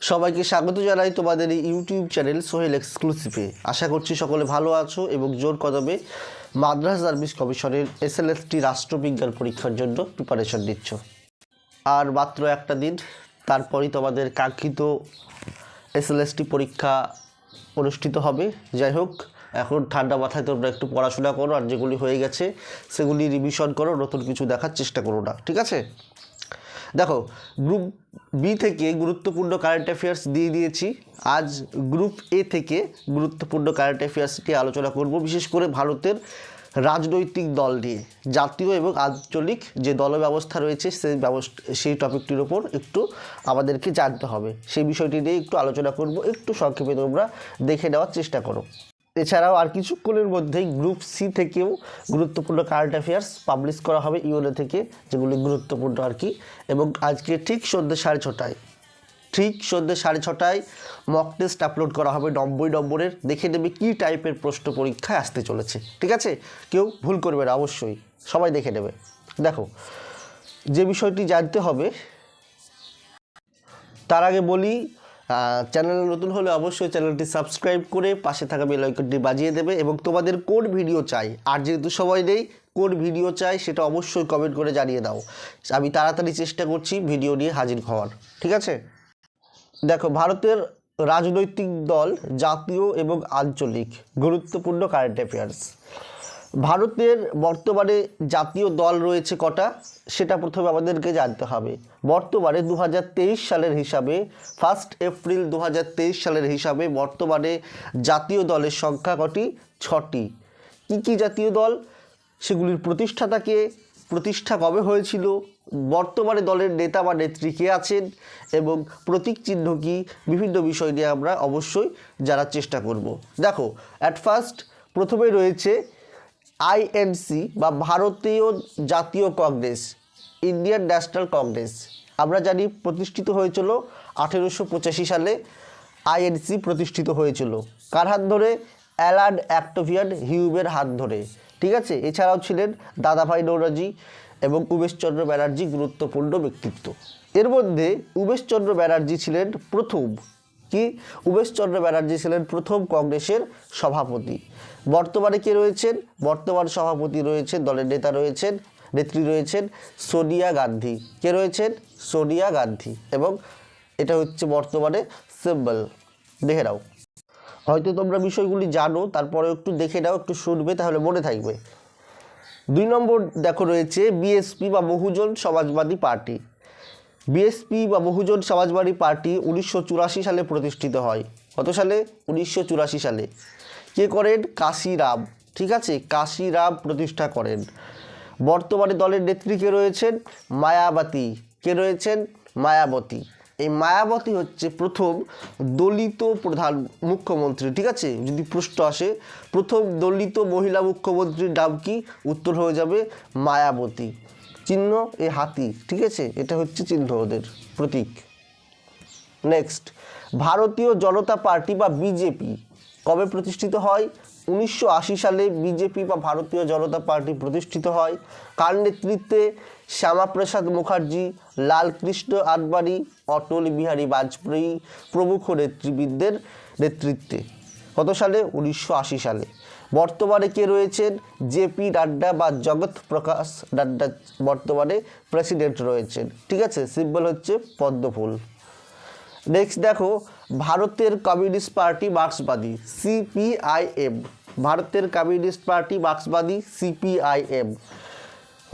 সবাইকে স্বাগত জানাই তোমাদের এই ইউটিউব চ্যানেল সোহেল এক্সক্লুসিভে আশা করছি সকলে ভালো আছো এবং জোর কদমে মাদ্রাস সার্ভিস কমিশনের এস এসএলএসটি রাষ্ট্রবিজ্ঞান পরীক্ষার জন্য প্রিপারেশন নিচ্ছ। আর মাত্র একটা দিন, তারপরই তোমাদের কাঙ্ক্ষিত এসএলএসটি পরীক্ষা অনুষ্ঠিত হবে। যাই হোক, এখন ঠান্ডা মাথায় তোমরা একটু পড়াশোনা করো, আর যেগুলি হয়ে গেছে সেগুলি রিভিশন করো, নতুন কিছু দেখার চেষ্টা করো না, ঠিক আছে? দেখো গ্রুপ বি থেকে গুরুত্বপূর্ণ কারেন্ট অ্যাফেয়ার্স দিয়ে দিয়েছি। আজ গ্রুপ এ থেকে গুরুত্বপূর্ণ কারেন্ট অ্যাফেয়ার্সটি আলোচনা করব, বিশেষ করে ভারতের রাজনৈতিক দল নিয়ে। জাতীয় এবং আঞ্চলিক যে দল ব্যবস্থা রয়েছে, সেই ব্যবস্থা, সেই টপিকটির ওপর একটু আমাদেরকে জানতে হবে। সেই বিষয়টি নিয়ে একটু আলোচনা করব, একটু সংক্ষেপে তোমরা দেখে নেওয়ার চেষ্টা করো। এছাড়াও আর কিছুক্ষণের মধ্যেই গ্রুপ সি থেকেও গুরুত্বপূর্ণ কারেন্ট অ্যাফেয়ার্স পাবলিশ করা হবে ইউএনএ থেকে, যেগুলি গুরুত্বপূর্ণ আর কি। এবং আজকে ঠিক সন্ধ্যে সাড়ে ছটায়, ঠিক সন্ধ্যে সাড়ে ছটায় মক টেস্ট আপলোড করা হবে নব্বই নম্বরের। দেখে নেবে কী টাইপের প্রশ্ন পরীক্ষায় আসতে চলেছে, ঠিক আছে? কেউ ভুল করবে না, অবশ্যই। সবাই দেখে নেবে। দেখো, যে বিষয়টি জানতে হবে, তার আগে বলি চ্যানেল নতুন হলে অবশ্যই চ্যানেলটি সাবস্ক্রাইব করে পাশে থাকা বেল আইকনটি বাজিয়ে দেবে এবং তোমাদের কোন ভিডিও চাই। আর যেহেতু সময় নেই, কোন ভিডিও চাই সেটা অবশ্যই কমেন্ট করে জানিয়ে দাও। আমি তাড়াতাড়ি চেষ্টা করছি ভিডিও নিয়ে হাজির হওয়ার, ঠিক আছে? দেখো, ভারতের রাজনৈতিক দল জাতীয় এবং আঞ্চলিক, গুরুত্বপূর্ণ কারেন্ট অ্যাফেয়ার্স ভারতের বর্তমানে জাতীয় দল রয়েছে কটা? সেটা প্রথমে আমাদেরকে জানতে হবে। বর্তমানে দু হাজার তেইশ সালের হিসাবে ফার্স্ট এপ্রিল দু হাজার তেইশ সালের হিসাবে বর্তমানে জাতীয় দলের সংখ্যা কটি? ছটি। কী কী জাতীয় দল? সেগুলির প্রতিষ্ঠাতাকে প্রতিষ্ঠা কবে হয়েছিল? বর্তমানে দলের নেতা বা নেত্রী কে আছেন? এবং প্রতীক চিহ্ন কী? বিভিন্ন বিষয় নিয়ে আমরা অবশ্যই জানার চেষ্টা করব। দেখো অ্যাট ফার্স্ট প্রথমে রয়েছে আইএনসি বা ভারতীয় জাতীয় কংগ্রেস, ইন্ডিয়ান ন্যাশনাল কংগ্রেস। আমরা জানি প্রতিষ্ঠিত হয়েছিল আঠেরোশো পঁচাশি সালে আইএনসি প্রতিষ্ঠিত হয়েছিল। কার হাত ধরে? অ্যালান অ্যাক্টোভিয়ান হিউবের হাত ধরে। ঠিক আছে? এছাড়াও ছিলেন দাদাভাই নৌরাজি এবং উমেশচন্দ্র ব্যানার্জি গুরুত্বপূর্ণ ব্যক্তিত্ব। এর মধ্যে উমেশচন্দ্র ব্যানার্জি ছিলেন প্রথম কি? উমেশচন্দ্র ব্যানার্জি ছিলেন প্রথম কংগ্রেসের সভাপতি। বর্তমানে কে রয়েছেন? বর্তমান সভাপতি রয়েছেন, দলের নেতা রয়েছেন, নেত্রী রয়েছেন সোনিয়া গান্ধী। কে রয়েছেন? সোনিয়া গান্ধী। এবং এটা হচ্ছে বর্তমানে সিম্বল। দেখে নাও। হয়তো তোমরা বিষয়গুলি জানো তারপরে একটু দেখে নাও, একটু শুনবে, তাহলে মনে থাকবে। দুই নম্বর দেখো রয়েছে বিএসপি বা বহুজন সমাজবাদী পার্টি। বিএসপি বা বহুজন সমাজবাদী পার্টি উনিশশো চুরাশি সালে প্রতিষ্ঠিত হয়। কত সালে? উনিশশো চুরাশি সালে। কে করেন? কাশিরাম ঠিক আছে? কাশিরাম প্রতিষ্ঠা করেন। বর্তমানে দলের নেত্রী কে রয়েছেন? মায়াবতী। কে রয়েছেন? মায়াবতী। এই মায়াবতী হচ্ছে প্রথম দলিত প্রধান মুখ্যমন্ত্রী। ঠিক আছে? যদি প্রশ্ন আসে, প্রথম দলিত মহিলা মুখ্যমন্ত্রীর নাম কি? উত্তর হয়ে যাবে মায়াবতী। চিহ্ন এ হাতি, ঠিক আছে? এটা হচ্ছে চিহ্ন ওদের প্রতীক। নেক্সট ভারতীয় জনতা পার্টি বা বিজেপি কবে প্রতিষ্ঠিত হয়? উনিশশো আশি সালে বিজেপি বা ভারতীয় জনতা পার্টি প্রতিষ্ঠিত হয়। কার নেতৃত্বে? শ্যামাপ্রসাদ মুখার্জি, লালকৃষ্ণ আদবানি, অটল বিহারী বাজপেয়ী প্রমুখ নেতৃবৃন্দের নেতৃত্বে। কত সালে? উনিশশো আশি সালে। বর্তমানে কে রয়েছেন? জেপি নাড্ডা বা জগৎ প্রকাশ নাড্ডা বর্তমানে প্রেসিডেন্ট রয়েছেন। ঠিক আছে? সিম্বল হচ্ছে পদ্মফুল। নেক্সট দেখো, ভারতের কমিউনিস্ট পার্টি মার্ক্সবাদী সিপিআইএম ভারতের কমিউনিস্ট পার্টি মার্ক্সবাদী সিপিআইএম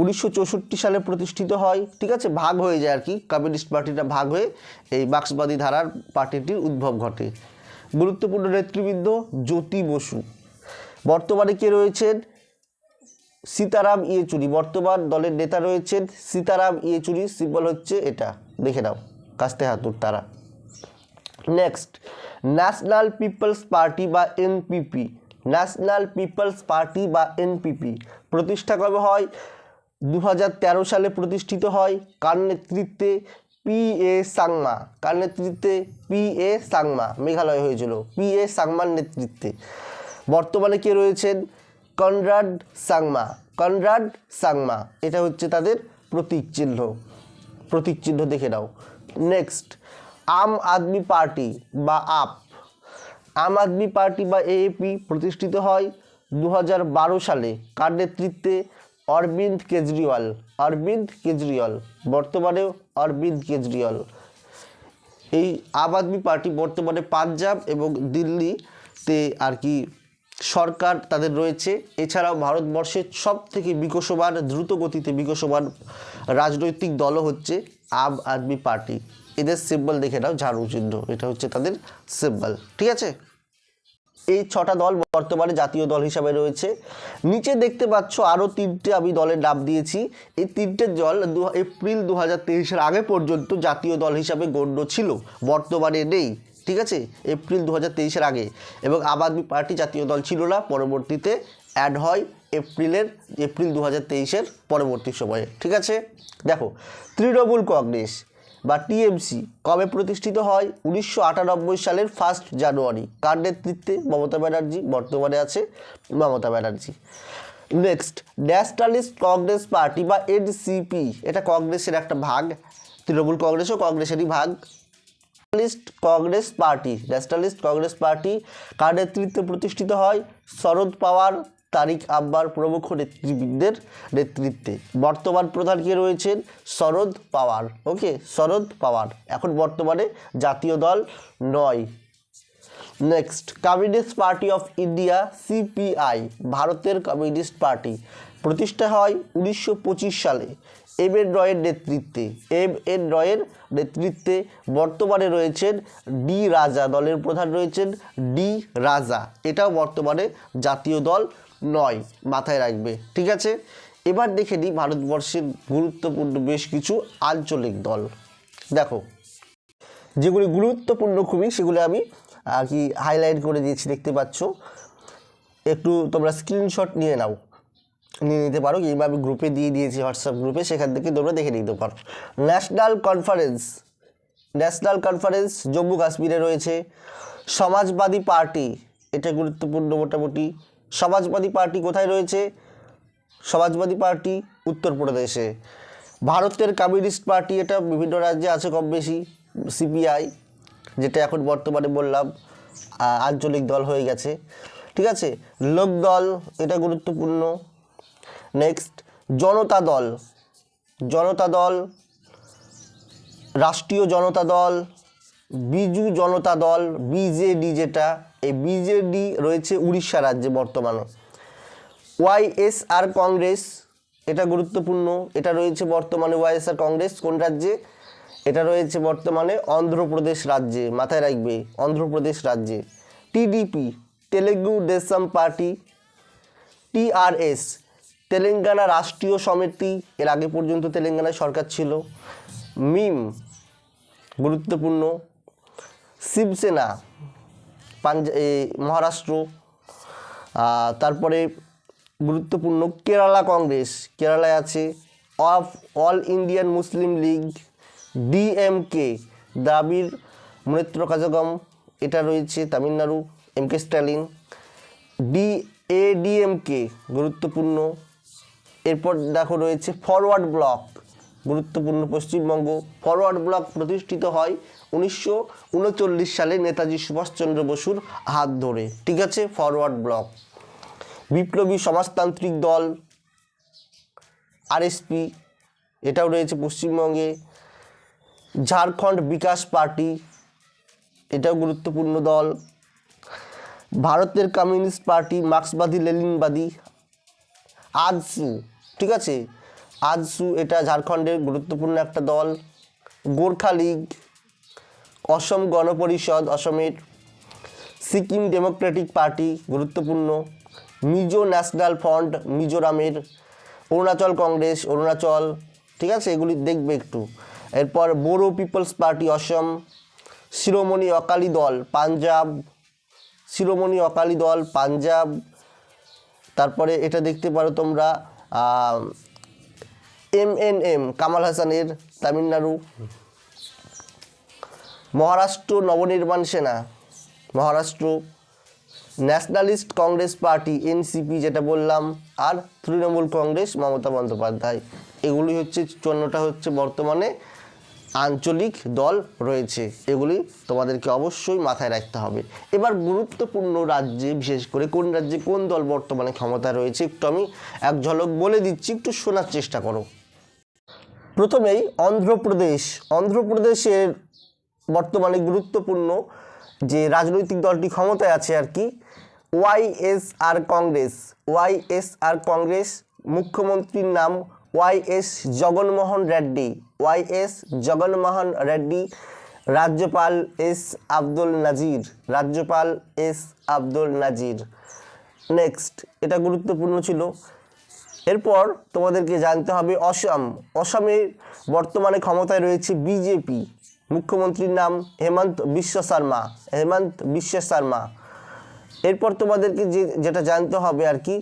উনিশশো চৌষট্টি সালে প্রতিষ্ঠিত হয়। ঠিক আছে? ভাগ হয়ে যায় আর কি। কমিউনিস্ট পার্টিটা ভাগ হয়ে এই মার্ক্সবাদী ধারার পার্টিটির উদ্ভব ঘটে। গুরুত্বপূর্ণ নেতৃবৃন্দ জ্যোতি বসু। বর্তমানে কে রয়েছেন? সীতারাম ইয়েচুরি। বর্তমান দলের নেতা রয়েছেন সীতারাম ইয়েচুরি। সিম্বল হচ্ছে এটা। দেখে নাও, কাস্তে হাতুর তারা। নেক্সট ন্যাশনাল পিপলস পার্টি বা এনপিপি ন্যাশনাল পিপলস পার্টি বা এনপিপি প্রতিষ্ঠা কবে হয়? দু হাজার তেরো সালে প্রতিষ্ঠিত হয়। কার নেতৃত্বে? P A Sangma. কার নেতৃত্বে? P A Sangma. মেঘালয় হয়েছিল। পি এ সাংমার নেতৃত্বে। বর্তমানে কে রয়েছেন? কনরাড সাংমা। কনরাড সাংমা, এটা হচ্ছে তাদের প্রতীক চিহ্ন। প্রতীক চিহ্ন দেখে নাও। নেক্সট আম আদমি পার্টি বা আপ। আম আদমি পার্টি বা এএপি প্রতিষ্ঠিত হয় দু হাজার বারো সালে। কার নেতৃত্বে? অরবিন্দ কেজরিওয়াল। অরবিন্দ কেজরিওয়াল। বর্তমানে অরবিন্দ কেজরিওয়াল। এই আম আদমি পার্টি বর্তমানে পাঞ্জাব এবং দিল্লিতে আর কি সরকার তাদের রয়েছে। এছাড়াও ভারতবর্ষের সব থেকে বিকশমান দ্রুত গতিতে বিকশমান রাজনৈতিক দলও হচ্ছে আম আদমি পার্টি। এদের সিম্বল দেখে নাও, ঝাড়ু চিহ্ন। এটা হচ্ছে তাদের সিম্বল ঠিক আছে? এই ছটা দল বর্তমানে জাতীয় দল হিসাবে রয়েছে। নিচে দেখতে পাচ্ছ আরও তিনটে আমি দলের নাম দিয়েছি। এই তিনটে দল এপ্রিল দু হাজার আগে পর্যন্ত জাতীয় দল হিসাবে গণ্য ছিল। বর্তমানে নেই। ঠিক আছে? এপ্রিল দু হাজার তেইশের আগে। এবং আম আদমি পার্টি জাতীয় দল ছিল না, পরবর্তীতে অ্যাড হয় এপ্রিলের এপ্রিল দু হাজার তেইশের পরবর্তী সময়ে। ঠিক আছে? দেখো, তৃণমূল কংগ্রেস বা টিএমসি কবে প্রতিষ্ঠিত হয়? উনিশশো আটানব্বই সালের ফার্স্ট জানুয়ারি কার নেতৃত্বে? মমতা ব্যানার্জি, বর্তমানে আছে Mamata Banerjee. Next nationalist Congress party বা এনসিপি এটা কংগ্রেসের একটা ভাগ। তৃণমূল কংগ্রেসও কংগ্রেসেরই ভাগ। Nationalist Congress party, nationalist Congress party কার নেতৃত্বে প্রতিষ্ঠিত হয়? শরদ পাওয়ার, তারিক আব্বার প্রমুখ নেতৃবৃন্দের নেতৃত্বে। বর্তমান প্রধান কে রয়েছেন? শরদ পাওয়ার। ওকে, শরদ পাওয়ার। এখন বর্তমানে জাতীয় দল নয়। Next, communist party of India, CPI, ভারতের কমিউনিস্ট পার্টি। প্রতিষ্ঠা হয় উনিশশো পঁচিশ সালে। এম এন রয়ের নেতৃত্বে, এম এন রয়ের নেতৃত্বে বর্তমানে রয়েছেন ডি রাজা, দলের প্রধান রয়েছেন ডি রাজা। এটাও বর্তমানে জাতীয় দল নয়, মাথায় রাখবে, ঠিক আছে? এবার দেখে নিই ভারতবর্ষের গুরুত্বপূর্ণ বেশ কিছু আঞ্চলিক দল। দেখো, যেগুলি গুরুত্বপূর্ণ খুবই, সেগুলো আমি আর কি হাইলাইট করে দিয়েছি, দেখতে পাচ্ছ। একটু তোমরা স্ক্রিনশট নিয়ে নাও। নিয়ে নিতে পারো কিংবা আমি গ্রুপে দিয়ে দিয়েছি হোয়াটসঅ্যাপ গ্রুপে সেখান থেকে তোমরা দেখে নিতে পারো। National conference national conference Jammu কাশ্মীরে রয়েছে। সমাজবাদী পার্টি, এটা গুরুত্বপূর্ণ মোটামুটি। সমাজবাদী পার্টি কোথায় রয়েছে? সমাজবাদী পার্টি উত্তরপ্রদেশে। ভারতের কমিউনিস্ট পার্টি, এটা বিভিন্ন রাজ্যে আছে কম বেশি, সিপিআই, যেটা এখন বর্তমানে বললাম আঞ্চলিক দল হয়ে গেছে। ঠিক আছে? লোক দল, এটা গুরুত্বপূর্ণ। নেক্সট জনতা দল জনতা দল রাষ্ট্রীয় জনতা দল বিজু জনতা দল বিজেডি যেটা, এই বিজেডি রয়েছে উড়িষ্যা রাজ্যে বর্তমানে। ওয়াইএসআর কংগ্রেস এটা গুরুত্বপূর্ণ। এটা রয়েছে বর্তমানে ওয়াইএসআর কংগ্রেস কোন রাজ্যে? এটা রয়েছে বর্তমানে অন্ধ্রপ্রদেশ রাজ্যে, মাথায় রাখবে, অন্ধ্রপ্রদেশ রাজ্যে। TDP Telugu Desam party TRS Telangana Rashtriya Samiti, এর আগে পর্যন্ত তেলেঙ্গানায় সরকার ছিল। মিম, গুরুত্বপূর্ণ। শিবসেনা, পাঞ্জা মহারাষ্ট্র। তারপরে গুরুত্বপূর্ণ কেরালা কংগ্রেস। কেরালায় আছে of, all Indian Muslim League, DMK. Dravida Munnetra Kazhagam এটা রয়েছে Tamil Nadu, M K Stalin. D ADMK গুরুত্বপূর্ণ। এরপর দেখো রয়েছে ফরওয়ার্ড ব্লক গুরুত্বপূর্ণ পশ্চিমবঙ্গ। ফরওয়ার্ড ব্লক প্রতিষ্ঠিত হয় উনিশশো উনচল্লিশ সালে নেতাজি সুভাষচন্দ্র বসুর হাত ধরে, ঠিক আছে? ফরওয়ার্ড ব্লক বিপ্লবী সমাজতান্ত্রিক দল আরএসপি এটাও রয়েছে পশ্চিমবঙ্গে। ঝাড়খণ্ড বিকাশ পার্টি, এটাও গুরুত্বপূর্ণ দল। ভারতের কমিউনিস্ট পার্টি, মার্ক্সবাদী, লেনিনবাদী আজসু ঠিক আছে? আজসু এটা ঝাড়খণ্ডের গুরুত্বপূর্ণ একটা দল। গোর্খা লীগ, অসম গণপরিষদ, অসমের সিকিম ডেমোক্রেটিক পার্টি গুরুত্বপূর্ণ। মিজো ন্যাশনাল ফ্রন্ট, মিজোরামের অরুণাচল কংগ্রেস, অরুণাচল, ঠিক আছে? এগুলি দেখবে একটু। এরপর বোরো পিপলস পার্টি, অসম, শিরোমণি অকালি দল, পাঞ্জাব, শিরোমণি অকালি দল, পাঞ্জাব। তারপরে এটা দেখতে পারো তোমরা এম এন এম কামাল হাসানের Tamil Nadu. Maharashtra Navnirman Sena, Maharashtra. Nationalist Congress party NCP যেটা বললাম। আর তৃণমূল কংগ্রেস মমতা বন্দ্যোপাধ্যায়। এগুলি হচ্ছে চন্নটা হচ্ছে বর্তমানে আঞ্চলিক দল রয়েছে। এগুলি তোমাদেরকে অবশ্যই মাথায় রাখতে হবে। এবার গুরুত্বপূর্ণ রাজ্যে, বিশেষ করে কোন রাজ্যে কোন দল বর্তমানে ক্ষমতায় রয়েছে, একটু আমি এক ঝলক বলে দিচ্ছি, একটু শোনার চেষ্টা করো। প্রথমেই অন্ধ্রপ্রদেশ। অন্ধ্রপ্রদেশের বর্তমানে গুরুত্বপূর্ণ যে রাজনৈতিক দলটি ক্ষমতায় আছে আর কি ওয়াইএসআর কংগ্রেস। ওয়াইএসআর কংগ্রেস মুখ্যমন্ত্রীর নাম YS Jaganmohan Reddy, Y S Jaganmohan Reddy, রাজ্যপাল এস আব্দুল নাজির, রাজ্যপাল এস আব্দুল নাজির। নেক্সট এটা গুরুত্বপূর্ণ ছিল। এরপর তোমাদেরকে জানতে হবে অসম। অসমের বর্তমানে ক্ষমতায় রয়েছে বিজেপি। মুখ্যমন্ত্রীর নাম হেমন্ত বিশ্ব শর্মা। হেমন্ত বিশ্ব শর্মা। এরপর তোমাদেরকে যে, যেটা জানতে হবে আর কি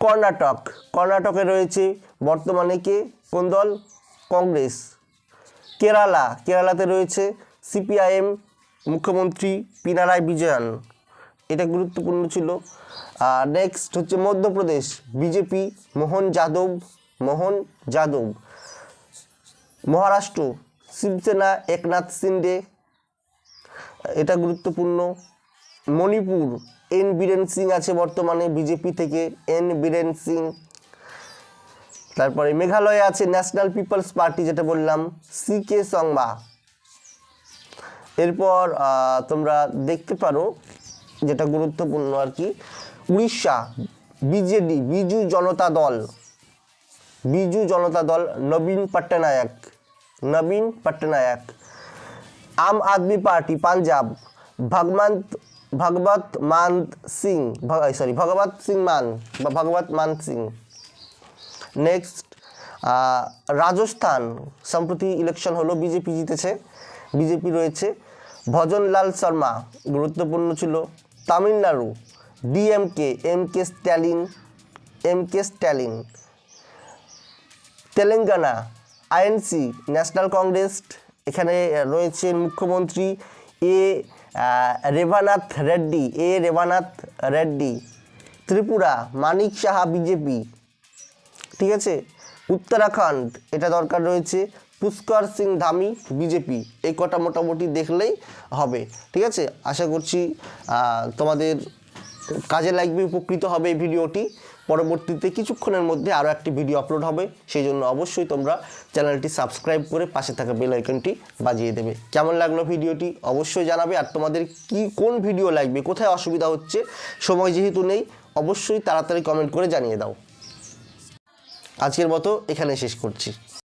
কর্ণাটক। কর্ণাটকে রয়েছে বর্তমানে কে? কোন দল? কংগ্রেস। কেরালা। কেরালাতে রয়েছে সিপিআইএম মুখ্যমন্ত্রী পিনারায় বিজয়ন। এটা গুরুত্বপূর্ণ ছিল। আর নেক্সট হচ্ছে মধ্যপ্রদেশ। বিজেপি মোহন যাদব। মোহন যাদব। মহারাষ্ট্র। শিবসেনা একনাথ সিন্ডে। এটা গুরুত্বপূর্ণ। মণিপুর। এন বীরেন সিং আছে বর্তমানে বিজেপি থেকে, এন বীরেন সিং। তারপরে মেঘালয়ে আছে ন্যাশনাল পিপলস পার্টি যেটা বললাম সি কে সংবা এরপর তোমরা দেখতে পারো যেটা গুরুত্বপূর্ণ আর কি, উড়িষ্যা, বিজেডি, বিজু জনতা দল। বিজু জনতা দল, নবীন পট্টনায়ক। নবীন পট্টনায়ক। আম আদমি পার্টি, পাঞ্জাব। ভগবন্ত ভগবত মান সিং সরি ভগবত সিং মান, বা ভগবত মান সিং। নেক্সট রাজস্থান, সম্প্রতি ইলেকশন হলো বিজেপি জিতেছে। বিজেপি রয়েছে, ভজনলাল শর্মা, গুরুত্বপূর্ণ ছিল। Tamil Nadu DMK M K Stalin M K Stalin Telangana INC national Congress এখানে রয়েছেন মুখ্যমন্ত্রী A Revanath Reddy, A Revanath Reddy, Tripura, Manik Saha, BJP. ঠিক আছে? উত্তরাখণ্ড, এটা দরকার রয়েছে। পুষ্কর সিং ধামি, বিজেপি। এই কটা মোটামুটি দেখলেই হবে। ঠিক আছে? আশা করছি তোমাদের কাজে লাগবে, উপকৃত হবে এই ভিডিওটি। পরবর্তীতে কিছুক্ষণের মধ্যে আরও একটি ভিডিও আপলোড হবে। সেই জন্য অবশ্যই তোমরা চ্যানেলটি সাবস্ক্রাইব করে পাশে থাকা বেল আইকনটি বাজিয়ে দেবে। কেমন লাগল ভিডিওটি অবশ্যই জানাবে। আর তোমাদের কী, কোন ভিডিও লাগবে? কোথায় অসুবিধা হচ্ছে? সময় যেহেতু নেই, অবশ্যই তাড়াতাড়ি কমেন্ট করে জানিয়ে দাও। আজকের মতো এখানে শেষ করছি।